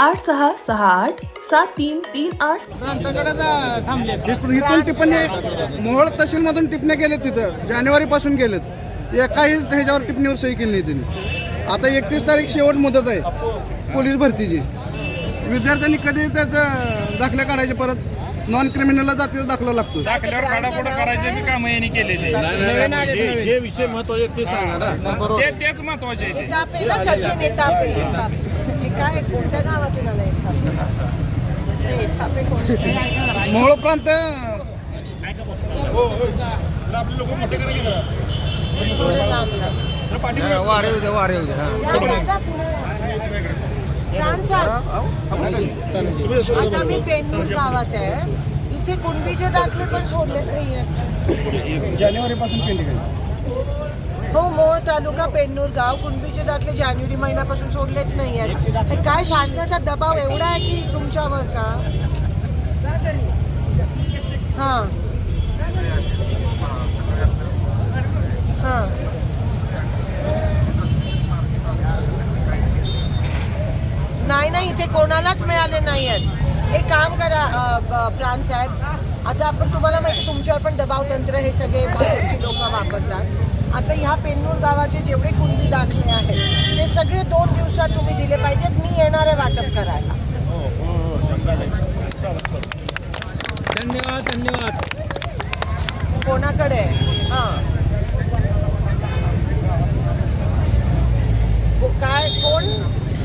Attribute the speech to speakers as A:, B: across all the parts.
A: आठ सहा सहा आठ सात तीन तीन आठ.
B: इथून इथून टिप्पणी मोहोळ तहसील मधून टिपण्या गेलेत तिथं. जानेवारी पासून गेलेत. एकाही ह्याच्यावर टिप्पणीवर सही केली नाही त्यांनी आता एकतीस तारीख शेवट मुदत आहे. पोलीस भरतीची. विद्यार्थ्यांनी कधी त्याचं दाखले काढायचे परत? नॉन क्रिमिनलला जातीचा दाखला लागतो
C: हे विषय महत्त्वाचे ते सांगा ना.
D: ते तेच
E: महत्त्वाचे हे हे काय कोणत्या गावातून आलंय हे
B: मोहोळ प्रांत
C: आपले लोक मोठे करा की जरा.
E: पुढे. लांबला.
C: वारे
E: आता मी पेनूर गावात आहे. इथे कुणबीचे दाखले पण सोडले नाहीये
B: जानेवारी पासून केली
E: हो मोहोळ तालुका पेन्नूर गाव. कुणबीचे दाखले जानेवारी महिन्यापासून सोडलेच नाही आहेत. काय शासनाचा दबाव एवढा आहे की तुमच्यावर का? हां. हां. नाही नाही इथे कोणालाच मिळाले नाही आहेत एक काम करा प्राण साहेब. आता आपण तुम्हाला माहिती तुमच्यावर पण दबाव तंत्र हे सगळे भाजपची लोक वापरतात. आता ह्या पेन्नूर गावाचे जेवढे कुणबी दाखले आहेत ते सगळे दोन दिवसात तुम्ही दिले पाहिजेत. मी येणार आहे वाटप करायला.
B: धन्यवाद धन्यवाद.
E: कोणाकडे? हां को- काय कोण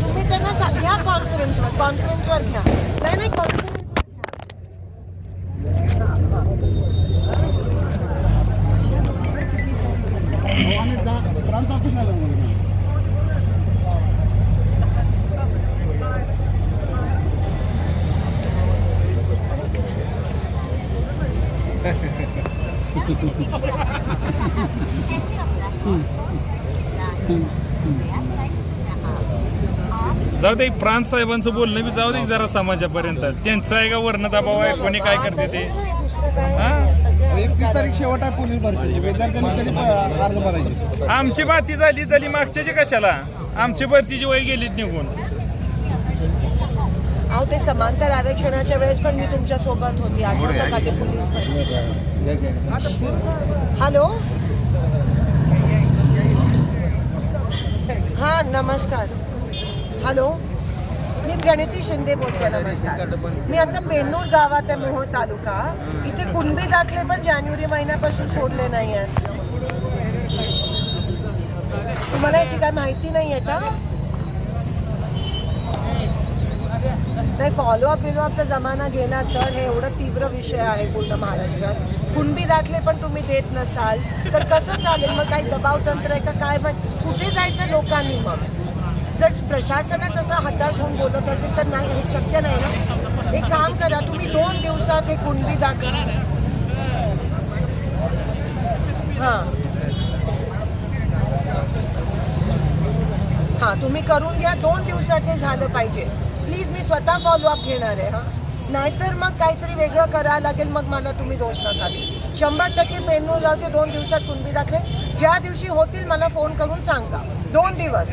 E: तुम्ही त्यांना सांग घ्या कॉन्फरन्सवर कॉन्फरन्सवर घ्या नाही नाही कॉन्फरन्सवर
B: आणि दा- प्रांत ऑफिसला जाऊ म्हणून.
D: जाऊ दे प्रांत साहेबांचं बोलणं बी जाऊ दे जरा समाजापर्यंत. त्यांचं आहे का वर्ण दबाव आहे? कोणी काय करते ते? हा?
B: एकतीस तारीख शेवट आहे पोलीस भरतीची विद्यार्थ्यांनी कधी प- अर्ज भरायचे?
D: आमची बाती झाली झाली मागच्याची कशाला? आमची भरतीची वय गेलीत निघून.
E: अहो ते समांतर आरक्षणाच्या वेळेस पण मी तुमच्यासोबत होती. आठवतं का ते पोलीस हॅलो? हा नमस्कार. हॅलो? मी प्रणिती शिंदे बोलते नमस्कार. मी आता पेन्नूर गावात आहे मोहोळ तालुका. इथे कुणबी दाखले पण जानेवारी महिन्यापासून सोडले नाही आहेत तुम्हाला याची काय माहिती नाही आहे का? नाही फॉलोअप बिलोअपचा जमाना गेला सर हे एवढं तीव्र विषय आहे पूर्ण महाराष्ट्रात. कुणबी दाखले पण तुम्ही देत नसाल. तर कसं चालेल? मग काही दबाव तंत्र आहे का? काय मग? कुठे जायचं लोकांनी मग? जर प्रशासनच असं हताश होऊन बोलत असेल तर नाही हे शक्य नाही ना. एक काम करा तुम्ही दोन दिवसात हे कुणबी दाखले हां. हां तुम्ही करून घ्या दोन दिवसात हे झालं पाहिजे. प्लीज मी स्वतः फॉलोअप घेणार आहे हां. नाहीतर मग काहीतरी वेगळं करायला लागेल मग मला तुम्ही दोष नका शंभर टक्के मेनू जाऊचे दोन दिवसात कुंडी दाखले ज्या दिवशी होतील मला फोन करून सांगा. दोन दिवस.